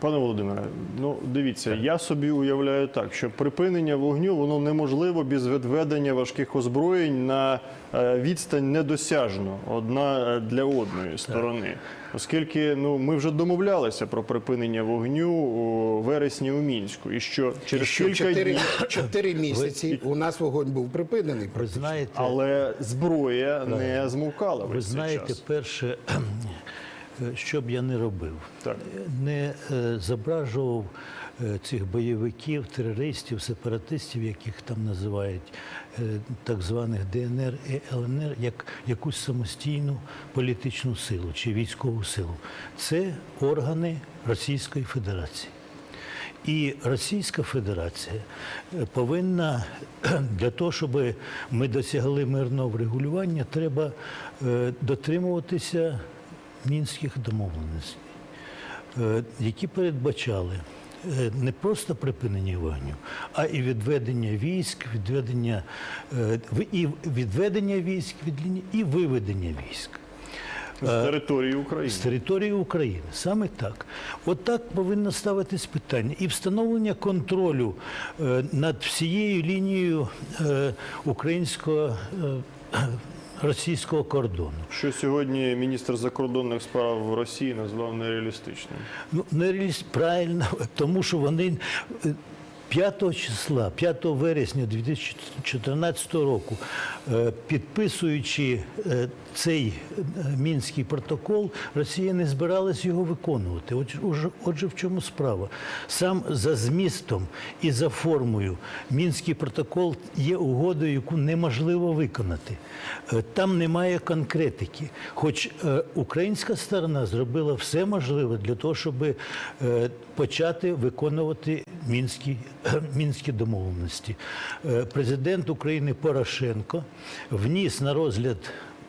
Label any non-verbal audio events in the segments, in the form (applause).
Пане Володимире, ну дивіться, я собі уявляю так, що припинення вогню воно неможливо без відведення важких озброєнь на е, відстань недосяжну одна е, для одної сторони. Оскільки ну ми вже домовлялися про припинення вогню у вересні у мінську, і що через Що кілька чотири, днів, (coughs) чотири місяці у нас вогонь був припинений. Ви знаєте, але зброя не змовкала. ви знаєте, час. перше, що б я не робив, Так. не е, зображував е, цих бойовиків, терористів, сепаратистів, яких там називають е, так званих ДНР і ЛНР, як якусь самостійну політичну силу чи військову силу. Це органи Російської Федерації. І Російська Федерація е, повинна (clears throat) для того, щоб ми досягли мирного врегулювання, треба е, дотримуватися мінських домовленостей, е, які передбачали е, не просто припинення вогню, а і відведення військ, відведення е, і відведення військ від лінії, і виведення військ з території України. з території України. Саме так. От так повинно ставитись питання. І встановлення контролю над всією лінією українського російського кордону. Що сьогодні міністр закордонних справ Росії назвав нереалістичним. Ну, не реаліст, правильно, (laughs) тому що вони 5 числа, 5 вересня 2014 року, е, підписуючи е, цей е, мінський протокол, Росія не збиралась його виконувати. Отже, отже, в чому справа? Сам за змістом і за формою мінський протокол є угодою, яку неможливо виконати. Там немає конкретики. Хоч українська сторона зробила все можливе для того, щоб почати виконувати мінські, (clears throat) мінські домовленості. Е, Президент України Порошенко вніс на розгляд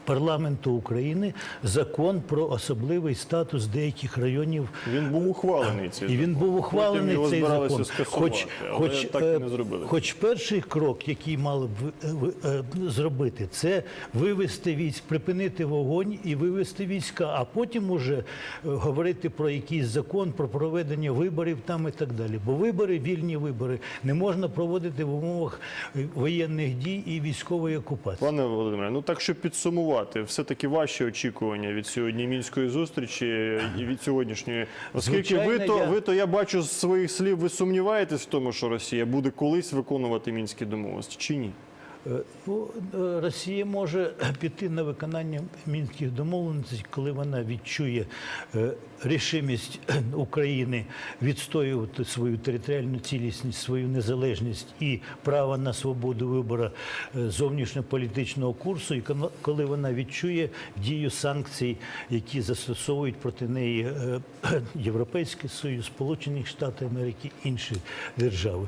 парламенту України закон про особливий статус деяких районів Він був ухвалений цей і він був ухвалений Потім цей закон. Хоч, хоч, так е, і не зробили. хоч перший крок, який мали б ви- е, зробити, це вивести військ, припинити вогонь і вивести війська, а потім уже е, говорити про якийсь закон, про проведення виборів там і так далі. Бо вибори, вільні вибори, не можна проводити в умовах е, воєнних дій і військової окупації. Пане Володимире, ну так щоб підсумувати, все-таки ваші очікування від сьогодні мінської зустрічі і від сьогоднішньої, оскільки ви то я- ви то я бачу з своїх слів, ви сумніваєтесь в тому, що Росія буде колись виконувати мінські домовленості чи ні? Е, Ну, е, Росія може піти на виконання мінських домовленостей, коли вона відчує е, рішимість України відстоювати свою територіальну цілісність, свою незалежність і право на свободу вибору зовнішньополітичного курсу, і коли вона відчує дію санкцій, які застосовують проти неї (clears throat) Європейський Союз, Сполучені Штати Америки, інші держави.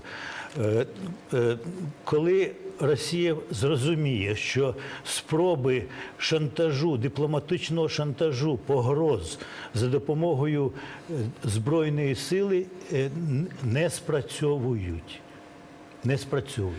Коли Росія зрозуміє, що спроби шантажу, дипломатичного шантажу, погроз за допомогою е, збройної сили е, не спрацьовують. Не спрацьовують.